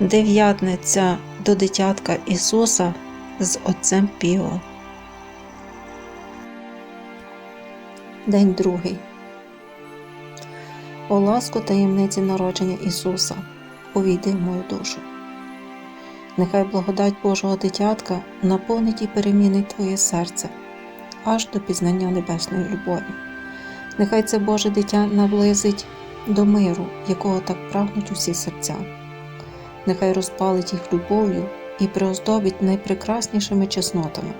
дев'ятниця до дитятка Ісуса з Отцем Піо. День другий. О ласку таємниці народження Ісуса, увійди в мою душу. Нехай благодать Божого дитятка наповнить і перемінить твоє серце аж до пізнання небесної любові. Нехай це Боже дитя наблизить до миру, якого так прагнуть усі серця. Нехай розпалить їх любов'ю і приоздобить найпрекраснішими чеснотами.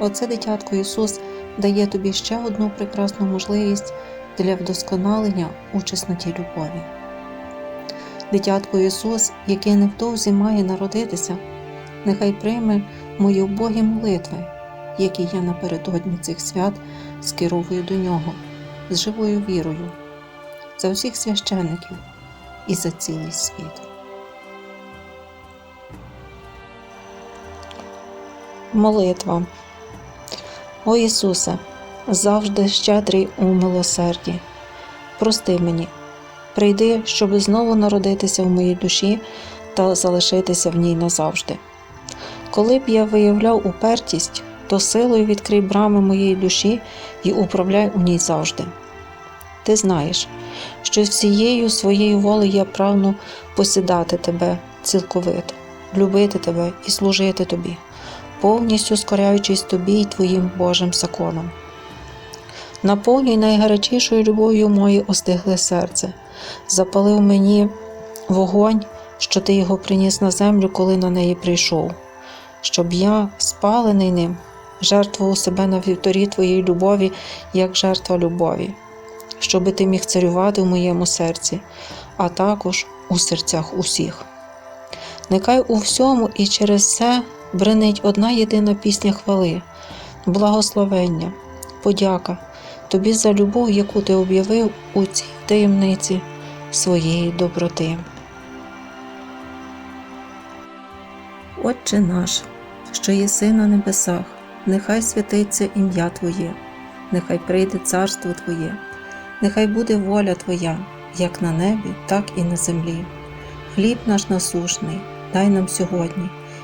Оце дитятко Ісус дає тобі ще одну прекрасну можливість для вдосконалення у чесноті любові. Дитятко Ісус, який невдовзі має народитися, нехай прийме мої убогі молитви, які я напередодні цих свят скеровую до нього з живою вірою за всіх священників і за цілий світ. Молитва. О Ісусе, завжди щедрий у милосерді. Прости мені, прийди, щоб знову народитися в моїй душі та залишитися в ній назавжди. Коли б я виявляв упертість, то силою відкрий брами моєї душі і управляй у ній завжди. Ти знаєш, що всією своєю волею я прагну посідати тебе цілковито, любити тебе і служити тобі, повністю скоряючись тобі й твоїм Божим законом. Наповнюй найгарячішою любов'ю моє остигле серце, запалив мені вогонь, що ти його приніс на землю, коли на неї прийшов, щоб я, спалений ним, жертвував себе на вівторі твоєї любові, як жертва любові, щоби ти міг царювати в моєму серці, а також у серцях усіх. Нехай у всьому і через це бренить одна єдина пісня хвали, благословення, подяка тобі за любов, яку ти об'явив у цій таємниці своєї доброти. Отче наш, що єси на небесах, нехай святиться ім'я Твоє, нехай прийде царство Твоє, нехай буде воля Твоя, як на небі, так і на землі. Хліб наш насушний, дай нам сьогодні,